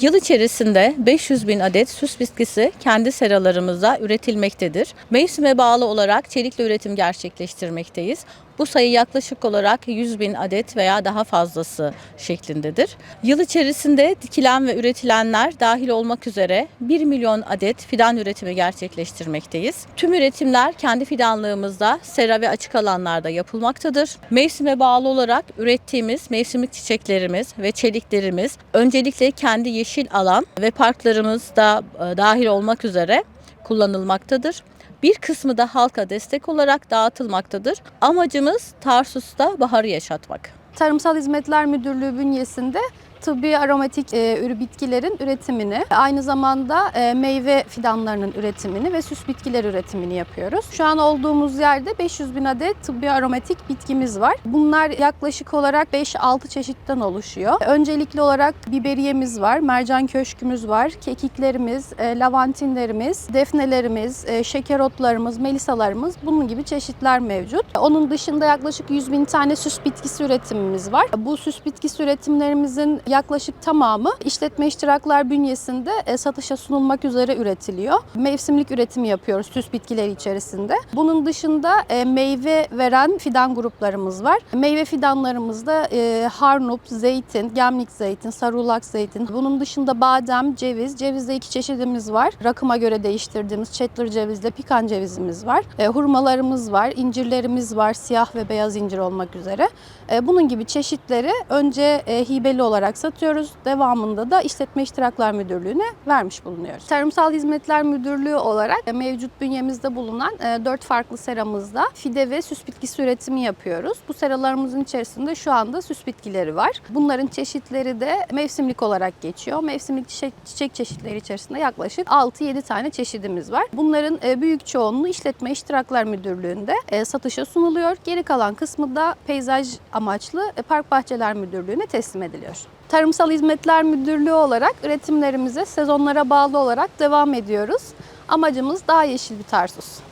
Yıl içerisinde 500 bin adet süs bitkisi kendi seralarımızda üretilmektedir. Mevsime bağlı olarak çelikle üretim gerçekleştirmekteyiz. Bu sayı yaklaşık olarak 100 bin adet veya daha fazlası şeklindedir. Yıl içerisinde dikilen ve üretilenler dahil olmak üzere 1 milyon adet fidan üretimi gerçekleştirmekteyiz. Tüm üretimler kendi fidanlığımızda sera ve açık alanlarda yapılmaktadır. Mevsime bağlı olarak ürettiğimiz mevsimlik çiçeklerimiz ve çeliklerimiz öncelikle kendi yeşil alan ve parklarımızda e, dahil olmak üzere kullanılmaktadır. Bir kısmı da halka destek olarak dağıtılmaktadır. Amacımız Tarsus'ta baharı yaşatmak. Tarımsal Hizmetler Müdürlüğü bünyesinde tıbbi aromatik e, bitkilerin üretimini, aynı zamanda e, meyve fidanlarının üretimini ve süs bitkiler üretimini yapıyoruz. Şu an olduğumuz yerde 500 bin adet tıbbi aromatik bitkimiz var. Bunlar yaklaşık olarak 5-6 çeşitten oluşuyor. Öncelikli olarak biberiyemiz var, mercan köşkümüz var, kekiklerimiz, e, lavantinlerimiz, defnelerimiz, e, şeker otlarımız, melisalarımız bunun gibi çeşitler mevcut. Onun dışında yaklaşık 100 bin tane süs bitkisi üretimimiz var. Bu süs bitkisi üretimlerimizin yaklaşık tamamı işletme iştiraklar bünyesinde e, satışa sunulmak üzere üretiliyor. Mevsimlik üretimi yapıyoruz süs bitkileri içerisinde. Bunun dışında e, meyve veren fidan gruplarımız var. Meyve fidanlarımızda e, harnup, zeytin, gemlik zeytin, sarulak zeytin. Bunun dışında badem, ceviz. Cevizde iki çeşidimiz var. Rakıma göre değiştirdiğimiz çetlir cevizle pikan cevizimiz var. E, hurmalarımız var, incirlerimiz var, siyah ve beyaz incir olmak üzere. Bunun gibi çeşitleri önce hibeli olarak satıyoruz. Devamında da İşletme İştiraklar Müdürlüğü'ne vermiş bulunuyoruz. Tarımsal Hizmetler Müdürlüğü olarak e, mevcut bünyemizde bulunan 4 farklı seramızda fide ve süs bitkisi üretimi yapıyoruz. Bu seralarımızın içerisinde şu anda süs bitkileri var. Bunların çeşitleri de mevsimlik olarak geçiyor. Mevsimlik çiçek, çeşitleri içerisinde yaklaşık 6-7 tane çeşidimiz var. Bunların e, büyük çoğunluğu İşletme İştiraklar Müdürlüğü'nde e, satışa sunuluyor. Geri kalan kısmı da peyzaj amaçlı e, Park Bahçeler Müdürlüğü'ne teslim ediliyor. Tarımsal Hizmetler Müdürlüğü olarak üretimlerimize sezonlara bağlı olarak devam ediyoruz. Amacımız daha yeşil bir Tarsus.